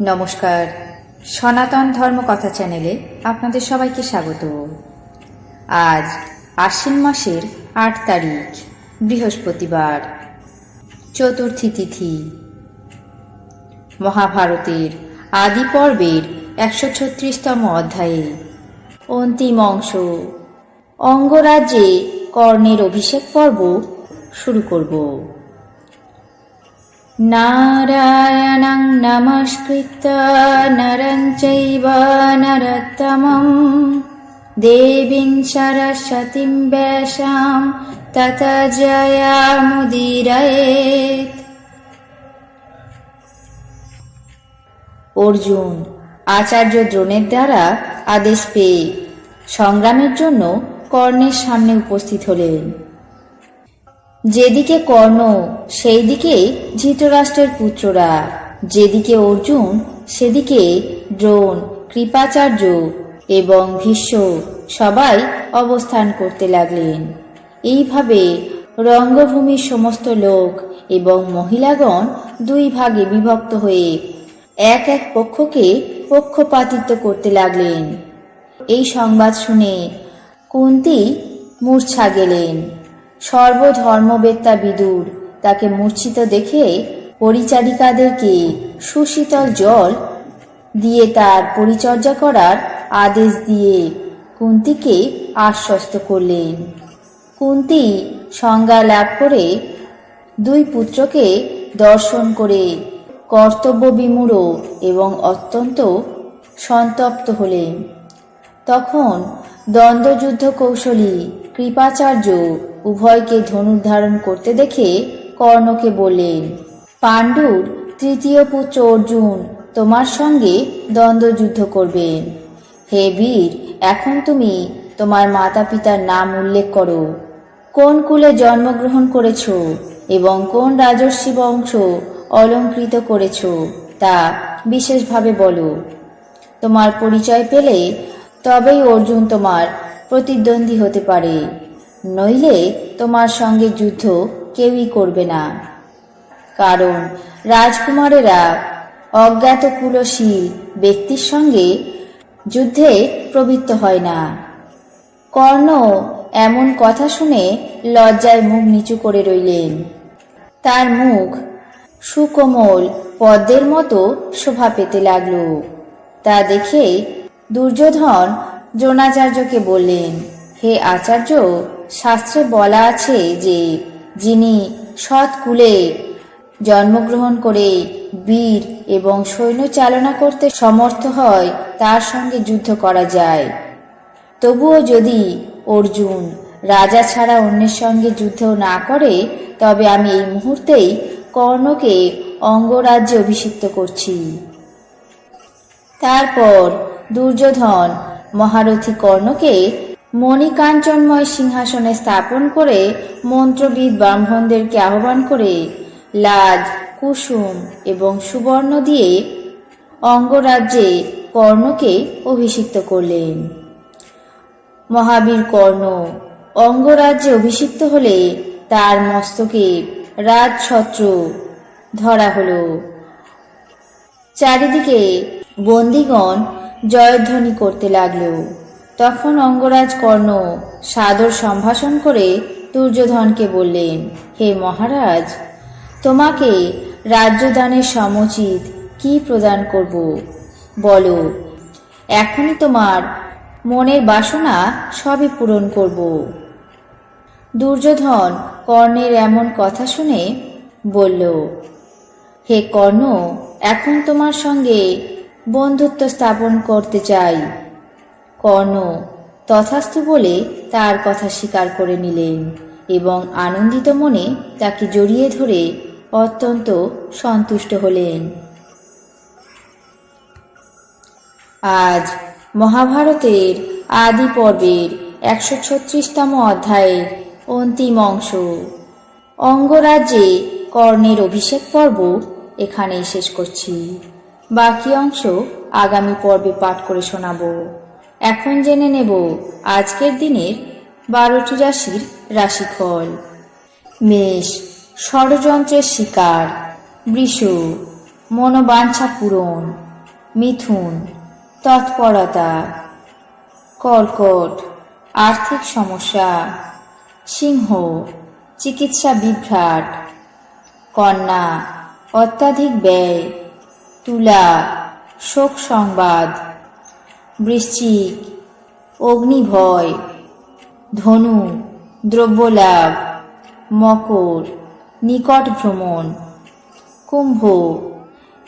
নমস্কার। সনাতন ধর্ম কথা চ্যানেলে আপনাদের সবাইকে স্বাগত। আজ আশ্বিন মাসের আট তারিখ, বৃহস্পতিবার, চতুর্থী তিথি। মহাভারতের আদি পর্বের একশো ছত্রিশতম অধ্যায়ে অন্তিম অংশ। অঙ্গরাজ্যে কর্ণের অভিষেক পর্ব শুরু করব। নারায়ণং নমস্কৃত্য নরং চৈব নরোত্তমं দেবীং সরস্বতীং ব্যাসাম তত জয়ামুদীরয়েত অর্জুন, আচার্য দ্রোণের দ্বারা আদেশ পেয়ে সংগ্রামের জন্য কর্ণের সামনে উপস্থিত হলেন। যেদিকে কর্ণ সেই দিকে ধৃতরাষ্ট্রের পুত্ররা। যেদিকে অর্জুন, সেদিকে দ্রোণ, কৃপাচার্য এবং ভীষ্ম সবাই অবস্থান করতে লাগলেন। এইভাবে রঙ্গভূমির সমস্ত লোক এবং মহিলাগণ দুই ভাগে বিভক্ত হয়ে এক এক পক্ষকে পক্ষপাতিত্ব করতে লাগলেন। এই সংবাদ শুনে কুন্তি মূর্ছা গেলেন। সর্বধর্মবেত্তা বিদুর। তাকে মূর্ছিত দেখে পরিচারিকাদেরকে সুশীতল জল দিয়ে তার পরিচর্যা করার আদেশ দিয়ে কুন্তিকে আশ্বস্ত করলেন। কুন্তি সংজ্ঞা লাভ করে দুই পুত্রকে দর্শন করে কর্তব্য বিমূঢ় এবং অত্যন্ত সন্তপ্ত হলেন। তখন দ্বন্দ্বযুদ্ধ কৌশলী কৃপাচার্য উভয়কে ধনুর্ধারণ করতে দেখে কর্ণকে বললেন, পাণ্ডুর তৃতীয় পুত্র অর্জুন তোমার সঙ্গে দ্বন্দ্বযুদ্ধ করবেন হে বীর, এখন তুমি তোমার মাতা পিতার নাম উল্লেখ করো। কোন কুলে জন্মগ্রহণ করেছ এবং কোন রাজস্বী বংশ অলঙ্কৃত করেছ তা বিশেষভাবে বলো। তোমার পরিচয় পেলে তবেই অর্জুন তোমার প্রতিদ্বন্দ্বী হতে পারে। নইলে তোমার সঙ্গে যুদ্ধ কেউই করবে না। কারণ রাজকুমারেরা অজ্ঞাত কুলশীল ব্যক্তির সঙ্গে যুদ্ধে প্রবৃত্ত হয় না। কর্ণ এমন কথা শুনে লজ্জায় মুখ নিচু করে রইলেন। তার মুখ সুকোমল পদ্মের মতো শোভা পেতে লাগল। তা দেখে দুর্যোধন দ্রোণাচার্যকে বললেন, হে আচার্য শাস্ত্রে বলা আছে যে, যিনি সৎ কুলে জন্মগ্রহণ করে বীর এবং সৈন্য চালনা করতে সমর্থ হয়, তার সঙ্গে যুদ্ধ করা যায়। তবুও যদি অর্জুন রাজা ছাড়া অন্যের সঙ্গে যুদ্ধ না করে, তবে আমি এই মুহূর্তেই কর্ণকে অঙ্গরাজ্যে অভিষিক্ত করছি। তারপর দুর্যোধন মহারথী কর্ণকে মণিকাঞ্চনময় সিংহাসনে স্থাপন করে মন্ত্রবিদ ব্রাহ্মণদেরকে আহ্বান করে লাজ, কুসুম এবং সুবর্ণ দিয়ে অঙ্গরাজ্যে কর্ণকে অভিষিক্ত করলেন। মহাবীর কর্ণ অঙ্গরাজ্যে অভিষিক্ত হলে তার মস্তকে রাজছত্র ধরা হল। চারিদিকে বন্দিগণ জয়ধ্বনি করতে লাগল। তখন অঙ্গরাজ কর্ণ সাদর সম্ভাষণ করে দুর্যোধনকে বললেন, হে মহারাজ, তোমাকে রাজ্যদানের সমুচিত কি প্রদান করব? বলো, এখনই তোমার মনের বাসনা সবই পূরণ করব। দুর্যোধন কর্ণের এমন কথা শুনে বলল, হে কর্ণ, এখন তোমার সঙ্গে বন্ধুত্ব স্থাপন করতে চাই। কর্ণ তথাস্তু বলে তার কথা স্বীকার করে নিলেন এবং আনন্দিত মনে তাকে জড়িয়ে ধরে অত্যন্ত সন্তুষ্ট হলেন। আজ মহাভারতের আদি পর্বের একশো ছত্রিশতম অধ্যায়ের অন্তিম অংশ। অঙ্গরাজ্যে কর্ণের অভিষেক পর্ব এখানেই শেষ করছি। বাকি অংশ আগামী পর্বে পাঠ করে শোনাবো। এখন জেনে নেব আজকের দিনের বারোটি রাশির রাশিফল। মেষ, ষড়যন্ত্রের শিকার। বৃষ, মনোবাঞ্ছা পূরণ। মিথুন, তৎপরতা। কর্কট, আর্থিক সমস্যা। সিংহ, চিকিৎসা বিভ্রাট। কন্যা, অত্যাধিক ব্যয়। তুলা, শোক সংবাদ। বৃশ্চিক, অগ্নিভয়, ধনু, দ্রব্যলাভ, মকর নিকট ভ্রমণ কুম্ভ,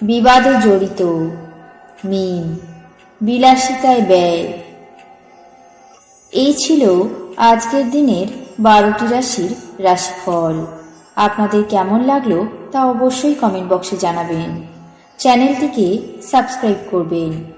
বিবাদে জড়িত, মীন, বিলাসিতায় ব্যয়। এই ছিল আজকের দিনের বারোটি রাশির রাশিফল। আপনাদের কেমন লাগল তা অবশ্যই কমেন্ট বক্সে জানাবেন। চ্যানেলটিকে সাবস্ক্রাইব করবেন।